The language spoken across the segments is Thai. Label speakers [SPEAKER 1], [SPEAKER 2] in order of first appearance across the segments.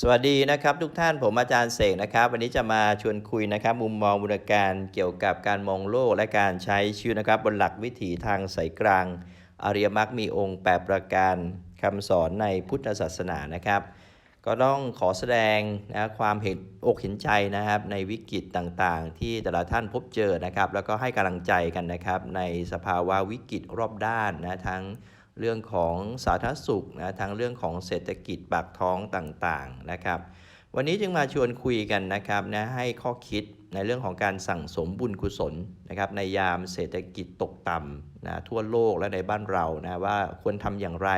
[SPEAKER 1] สวัสดีนะครับทุกท่านผมอาจารย์เสกนะครับ วันนี้จะมาชวนคุยนะครับมุมมองบูรการเกี่ยวกับการมองโลกและการใช้ชีวิตนะครับ บนหลักวิถีทางสายกลาง อริยมรรคมีองค์8ประการคำสอนในพุทธศาสนานะครับ ก็ต้องขอแสดงนะความเห็นอกเห็นใจนะครับ ในวิกฤตต่างๆ ที่แต่ละท่านพบเจอนะครับ แล้วก็ให้กำลังใจกันนะครับ ในสภาวะวิกฤตรอบด้านนะทั้ง เรื่องของสาธารณสุขนะทั้งเรื่องของเศรษฐกิจปากท้องต่างๆนะครับ วันนี้จึงมาชวนคุยกันนะครับนะให้ข้อคิดในเรื่องของการสั่งสมบุญกุศลนะครับในยามเศรษฐกิจตกต่ำนะทั่วโลกและในบ้านเรานะว่าควรทำอย่างไร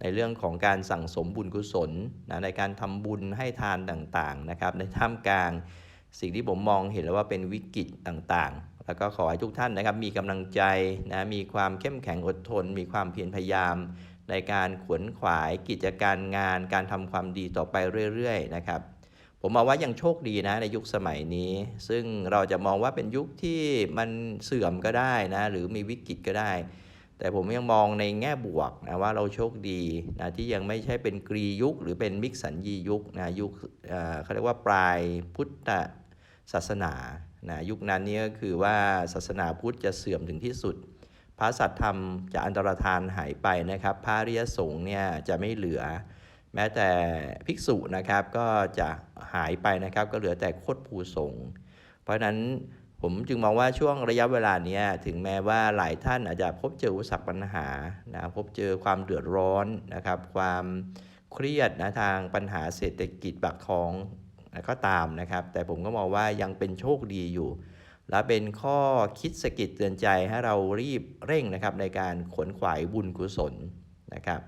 [SPEAKER 1] ในเรื่องของการสั่งสมบุญกุศลนะในการทำบุญให้ทานต่างๆนะครับในท่ามกลางสิ่งที่ผมมองเห็นแล้วว่าเป็นวิกฤตต่างๆ แล้วก็ขอให้ทุกท่านนะครับมีกำลังใจนะมีความเข้มแข็งอดทน มีความเพียรพยายาม ในการขวนขวายกิจการงาน การทำความดีต่อไปเรื่อยๆนะครับผมมองว่ายังโชคดีนะในยุคสมัยนี้ ซึ่งเราจะมองว่าเป็นยุคที่มันเสื่อมก็ได้นะหรือมีวิกฤตก็ได้ แต่ผมยังมองในแง่บวกนะว่าเราโชคดีนะที่ยังไม่ใช่เป็นกรียุค หรือเป็นมิกสัญญียุคนะยุคเขาเรียกว่าปลายพุทธศาสนา นะยุคนั้นนี่ก็คือว่าศาสนาพุทธจะเสื่อมถึงที่สุด พระสัตธรรมจะอันตรธานหายไปนะครับ พระริยสงฆ์เนี่ยจะไม่เหลือ แม้แต่ภิกษุนะครับก็จะหายไปนะครับ ก็เหลือแต่โคตภูสงฆ์เพราะฉะนั้นผมจึงมองว่าช่วงระยะเวลาเนี้ยถึงแม้ว่าหลายท่านอาจจะพบเจออุปสรรคปัญหานะพบเจอความเดือดร้อนนะครับ ความเครียดนะทางปัญหาเศรษฐกิจปากท้อง ก็ตามนะครับ แต่ผมก็มองว่ายังเป็นโชคดีอยู่ และเป็นข้อคิดสะกิดเตือนใจให้เรารีบเร่งนะครับในการขนขวายบุญกุศลนะครับ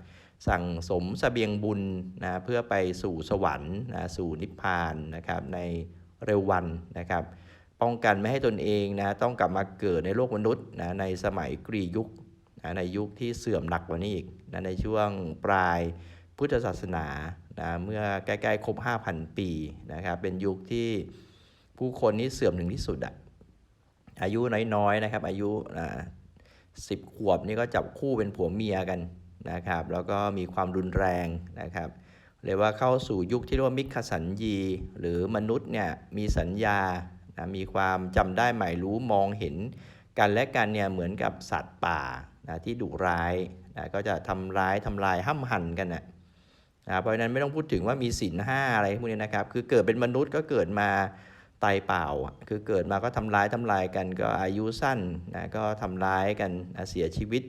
[SPEAKER 1] สั่งสมเสบียงบุญนะเพื่อไปสู่สวรรค์นะสู่นิพพานนะครับในเร็ววันนะครับ ป้องกันไม่ให้ตนเองนะต้องกลับมาเกิดในโลกมนุษย์นะในสมัยกรียุคนะในยุคที่เสื่อมหนักกว่านี้อีกนะในช่วงปลาย พุทธศาสนานะเมื่อใกล้ๆครบ 5,000 ปีนะครับเป็นยุคที่ผู้คนนี่เสื่อมถึงที่สุดอะอายุน้อยๆนะครับอายุสิบขวบนี่ก็จับคู่เป็นผัวเมียกันนะครับแล้วก็มีความรุนแรงนะครับเรียกว่าเข้าสู่ยุคที่เรียกว่ามิคสัญญี หรือมนุษย์เนี่ยมีสัญญานะมีความจำได้หมายรู้มองเห็นกันและกันเนี่ยเหมือนกับสัตว์ป่านะที่ดุร้ายนะก็จะทำร้ายทำลายห้ำหั่นกันนะ นะเพราะฉะนั้นไม่ต้องพูดถึงว่ามีศีลห้าอะไรพวกนี้นะครับ คือเกิดเป็นมนุษย์ก็เกิดมาตายเปล่า คือเกิดมาก็ทำร้ายทำลายกันก็อายุสั้นนะก็ทำร้ายกันนะเสียชีวิต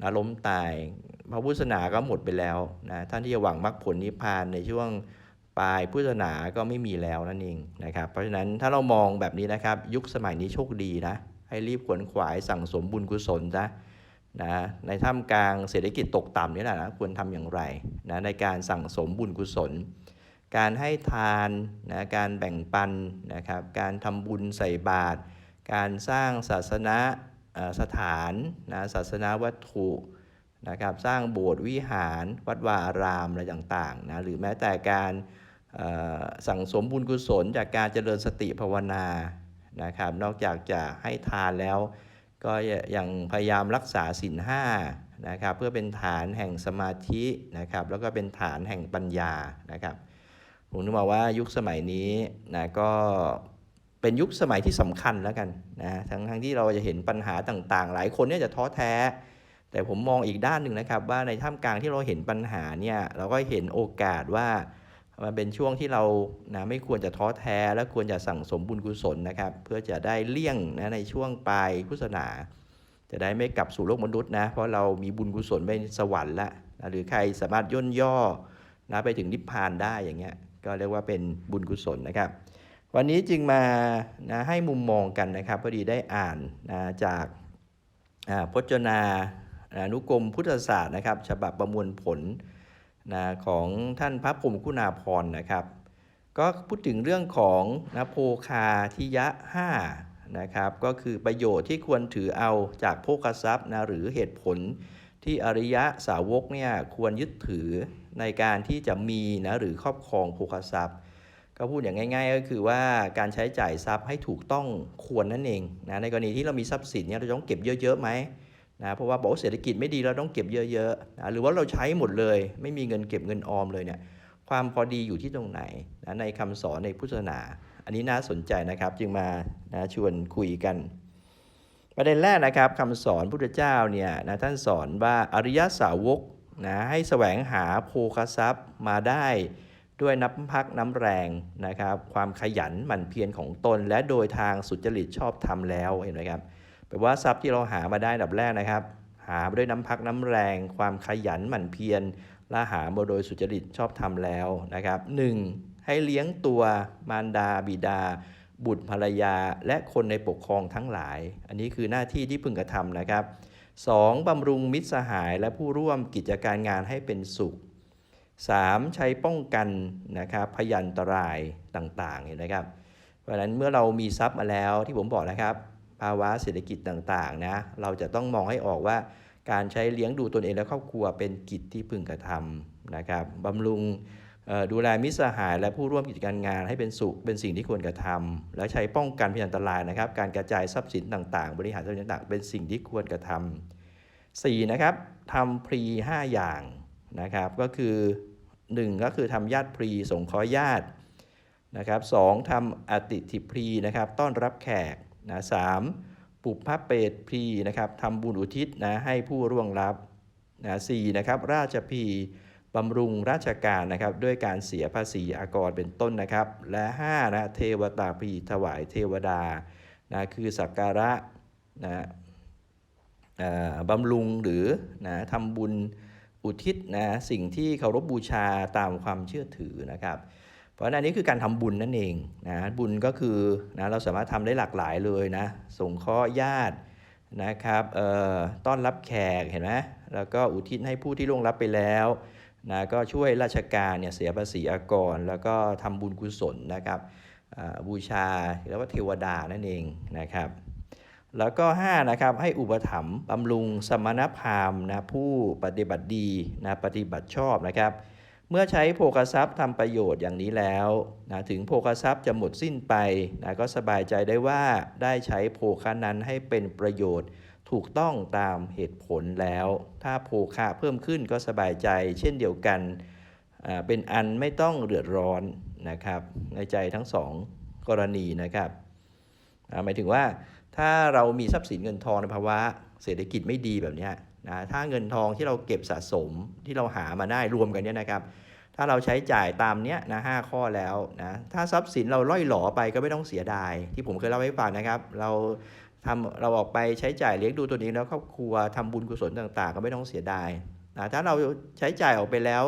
[SPEAKER 1] นะล้มตาย พระพุทธศาสนาก็หมดไปแล้วนะท่านที่จะหวังมรรคผลนิพพานในช่วงปลายพุทธศาสนาก็ไม่มีแล้วนั่นเองนะครับ เพราะฉะนั้นถ้าเรามองแบบนี้นะครับ ยุคสมัยนี้โชคดีนะให้รีบขวนขวายสั่งสมบุญกุศลซะ นะในท่ามกลางเศรษฐกิจตกต่ำนี่แหละนะควรทำอย่างไรนะในการสั่งสมบุญกุศล การให้ทานนะการแบ่งปันนะครับการทำบุญใส่บาตรการสร้างศาสนาสถานนะศาสนาวัตถุนะครับสร้างโบสถ์วิหารวัดวาอารามอะไรต่างๆนะหรือแม้แต่การสั่งสมบุญกุศลจากการเจริญสติภาวนานะครับนอกจากจะให้ทานแล้ว ก็ยังพยายามรักษาศีลห้านะครับเพื่อเป็นฐานแห่งสมาธินะครับแล้วก็เป็นฐานแห่งปัญญานะครับผมนึกมาว่ายุคสมัยนี้นะก็เป็นยุคสมัยที่สำคัญแล้วกันนะทั้งทั้งที่เราจะเห็นปัญหาต่างๆ หลายคนเนี่ยจะท้อแท้ แต่ผมมองอีกด้านหนึ่งนะครับ ว่าในท่ามกลางที่เราเห็นปัญหาเนี่ยเราก็เห็นโอกาสว่า มันเป็นช่วงที่เรานะไม่ควรจะท้อแท้ และควรจะสั่งสมบุญกุศลนะครับ เพื่อจะได้เลี่ยงนะในช่วงปลายพุทธศาสนา จะได้ไม่กลับสู่โลกมนุษย์นะเพราะเรามีบุญกุศลไปสวรรค์ละนะหรือใครสามารถย่นย่อนะไปถึงนิพพานได้อย่างเงี้ยก็เรียกว่าเป็นบุญกุศลนะครับ วันนี้จึงมานะให้มุมมองกันนะครับพอดีได้อ่านนะจากพจนานุกรมพุทธศาสตร์นะครับ ฉบับประมวลผล นะของท่านพระพรมคุณาพรนะครับ ก็พูดถึงเรื่องของนะโภคาทิยะ5นะครับก็คือประโยชน์ที่ควรถือเอาจากโภคทรัพย์นะหรือเหตุผลที่อริยะสาวกเนี่ยควรยึดถือในการที่จะมีนะหรือครอบครองโภคทรัพย์ ก็พูดอย่างง่าย ๆ ก็คือว่าการใช้จ่ายทรัพย์ให้ถูกต้องควรนั่นเองนะในกรณีที่เรามีทรัพย์สินเนี่ยเราต้องเก็บเยอะๆไหม นะเพราะว่าบอกเศรษฐกิจไม่ดีเราต้องเก็บเยอะๆนะหรือว่าเราใช้หมดเลย ไม่มีเงินเก็บเงินออมเลยเนี่ยความพอดีอยู่ที่ตรงไหนนะในคำสอนในพุทธศาสนา อันนี้น่าสนใจนะครับ จึงมานะชวนคุยกัน ประเด็นแรกนะครับคำสอนพุทธเจ้าเนี่ยนะท่านสอนว่าอริยสาวกนะให้แสวงหาโภคทรัพย์มาได้ด้วยน้ำพักน้ำแรงนะครับ ความขยันหมั่นเพียรของตน และโดยทางสุจริตชอบทำแล้วเห็นไหมครับ แปลว่าทรัพย์ที่เราหามาได้ดับแรกนะครับหามาด้วยน้ำพักน้ำแรง ความขยันหมั่นเพียรและหามาโดยสุจริตชอบทำแล้วนะครับหนึ่งให้เลี้ยงตัวมารดาบิดา บุตรภรรยา และคนในปกครองทั้งหลาย อันนี้คือหน้าที่ที่พึงกระทำนะครับ 2. บำรุงมิตรสหายและผู้ร่วมกิจการงานให้เป็นสุข 3. ใช้ป้องกันนะครับพยันตรายต่างๆเห็นไหมครับ เพราะฉะนั้นเมื่อเรามีทรัพย์มาแล้วที่ผมบอกนะครับ ภาวะเศรษฐกิจต่างๆนะเราจะต้องมองให้ออกว่าการใช้เลี้ยงดูตนเองและครอบครัวเป็นกิจที่พึงกระทำนะครับบำรุงดูแลมิตรสหายและผู้ร่วมกิจการงานให้เป็นสุขเป็นสิ่งที่ควรกระทำและใช้ป้องกันพยันตรายนะครับ การกระจายทรัพย์สินต่างๆ บริหารทรัพย์สินต่างๆเป็นสิ่งที่ควรกระทำ4นะครับทำพรี 5 อย่างนะครับก็คือ 1 ก็คือทำญาติพรีสงเคราะห์ญาตินะครับสองทำอติถิพรีนะครับต้อนรับแขก นะสามปุพพเปตพีนะครับทำบุญอุทิศนะให้ผู้ร่วงรับนะสี่นะครับราชพีบำรุงราชการนะครับด้วยการเสียภาษีอากรเป็นต้นนะครับ และ5นะเทวตาพีถวายเทวดานะคือสักการะนะเอ่อบำรุงหรือนะทำบุญอุทิศนะสิ่งที่เคารพบูชาตามความเชื่อถือนะครับ เพราะนั้นนี้คือการทำบุญนั่นเองนะบุญก็คือนะเราสามารถทำได้หลากหลายเลยนะส่งเคราะห์ญาตินะครับเอ่อต้อนรับแขกเห็นไหมแล้วก็อุทิศให้ผู้ที่ล่วงลับไปแล้วนะก็ช่วยราชการเนี่ยเสียภาษีอากร แล้วก็ทำบุญกุศลนะครับบูชาเรียกว่าเทวดานั่นเองนะครับแล้วก็5นะครับให้อุปถัมภ์บำรุงสมณพราหมณ์นะผู้ปฏิบัติดีนะปฏิบัติชอบนะครับ เมื่อใช้โภคทรัพย์ทำประโยชน์อย่างนี้แล้วนะถึงโภคทรัพย์จะหมดสิ้นไปนะก็สบายใจได้ว่าได้ใช้โภคะนั้นให้เป็นประโยชน์ถูกต้องตามเหตุผลแล้ว ถ้าโภคะเพิ่มขึ้นก็สบายใจ เช่นเดียวกัน เป็นอันไม่ต้องเดือดร้อนนะครับในใจทั้งสองกรณีนะครับหมายถึงว่าถ้าเรามีทรัพย์สินเงินทองในภาวะเศรษฐกิจไม่ดีแบบนี้ นะถ้าเงินทองที่เราเก็บสะสมที่เราหามาได้รวมกันเนี่ยนะครับ ถ้าเราใช้จ่ายตามเนี้ยนะห้าข้อแล้วนะถ้าทรัพย์สินเราล่อยหลอไปก็ไม่ต้องเสียดาย ที่ผมเคยเล่าให้ฟังนะครับ เราทำเราออกไปใช้จ่ายเลี้ยงดูตัวเองแล้วครอบครัวทำบุญกุศลต่างๆ ก็ไม่ต้องเสียดายนะถ้าเราใช้จ่ายออกไปแล้ว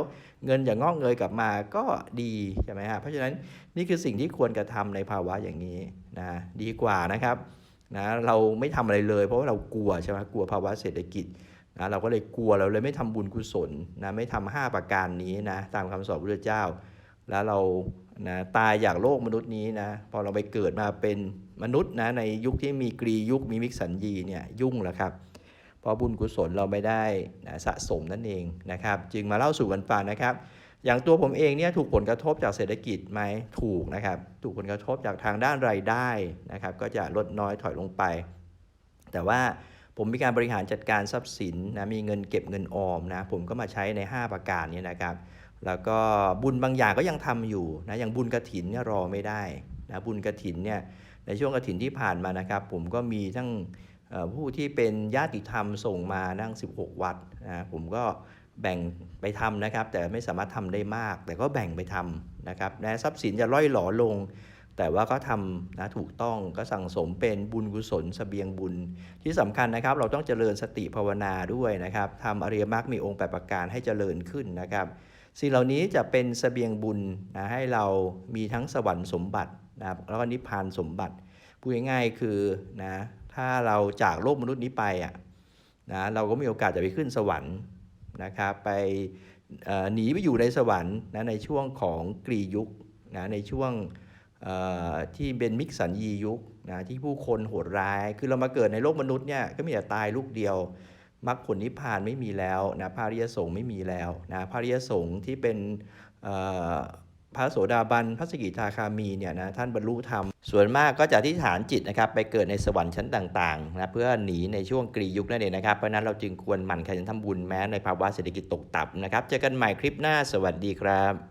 [SPEAKER 1] เงินอย่างงอกเงยกลับมาก็ดีใช่ไหมฮะเพราะฉะนั้นนี่คือสิ่งที่ควรกระทำในภาวะอย่างนี้นะดีกว่านะครับนะเราไม่ทำอะไรเลย เพราะว่าเรากลัวใช่ไหมกลัวภาวะเศรษฐกิจ นะเราก็เลยกลัวเราเลยไม่ทำบุญกุศลนะไม่ทำห้าประการนี้นะตามคำสอนพระเจ้า แล้วเรานะตายอยากโลกมนุษย์นี้นะพอเราไปเกิดมาเป็นมนุษย์นะในยุคที่มีกรียุคมีมิกสัญญีเนี่ยยุ่งแล้วครับเพราะบุญกุศลเราไม่ได้นะสะสมนั่นเองนะครับ จึงมาเล่าสู่กันฟังนะครับ อย่างตัวผมเองเนี่ยถูกผลกระทบจากเศรษฐกิจไหมถูกนะครับ ถูกผลกระทบจากทางด้านรายได้นะครับ ก็จะลดน้อยถอยลงไป แต่ว่า ผมมีการบริหารจัดการทรัพย์สินนะมีเงินเก็บเงินออมนะผมก็มาใช้ใน 5 ประการนี้นะครับ แล้วก็บุญบางอย่างก็ยังทำอยู่นะอย่างบุญกระถินเนี่ยรอไม่ได้นะบุญกระถินเนี่ยในช่วงกระถินที่ผ่านมานะครับ ผมก็มีทั้งผู้ที่เป็นญาติธรรมส่งมานั่ง 16 วัดนะผมก็แบ่งไปทำนะครับ แต่ไม่สามารถทำได้มาก แต่ก็แบ่งไปทำนะครับนะทรัพย์สินจะล่อยหลอลง แต่ว่าก็ทำนะถูกต้องก็สั่งสมเป็นบุญกุศลสเสบียงบุญ ที่สำคัญนะครับ เราต้องเจริญสติภาวนาด้วยนะครับทำอริยมรรคมีองค์แปประการให้เจริญขึ้นนะครับ สิ่งเหล่านี้จะเป็นสเสบียงบุญนะให้เรามีทั้งสวรรค์สมบัตินะครับแล้วก็นิพพานสมบัติพูดง่ายๆคือนะถ้าเราจากโลกมนุษย์นี้ไปอะนะเราก็มีโอกาสจะไปขึ้นสวรรค์นะครับไปหนีไปอยู่ในสวรรค์นะในช่วงของกรียุคนะในช่วง ที่เป็นมิกสัญญียุคนะที่ผู้คนโหดร้าย คือเรามาเกิดในโลกมนุษย์เนี่ยก็มีแต่ตายลูกเดียวมรรคผลนิพพานไม่มีแล้วนะพระริยสงฆ์ไม่มีแล้วนะพระริยสงฆ์ที่เป็นเอ่อพระโสดาบันพระสกิทาคามีเนี่ยนะท่านบรรลุธรรม ส่วนมากก็จะที่ฐานจิตนะครับไปเกิดในสวรรค์ชั้นต่างๆนะเพื่อหนีในช่วงกรียุคนั่นเองนะครับ เพราะฉะนั้นเราจึงควรหมั่นขยันทำบุญแม้ในภาวะเศรษฐกิจตกต่ำนะครับเจอกันใหม่คลิปหน้าสวัสดีครับ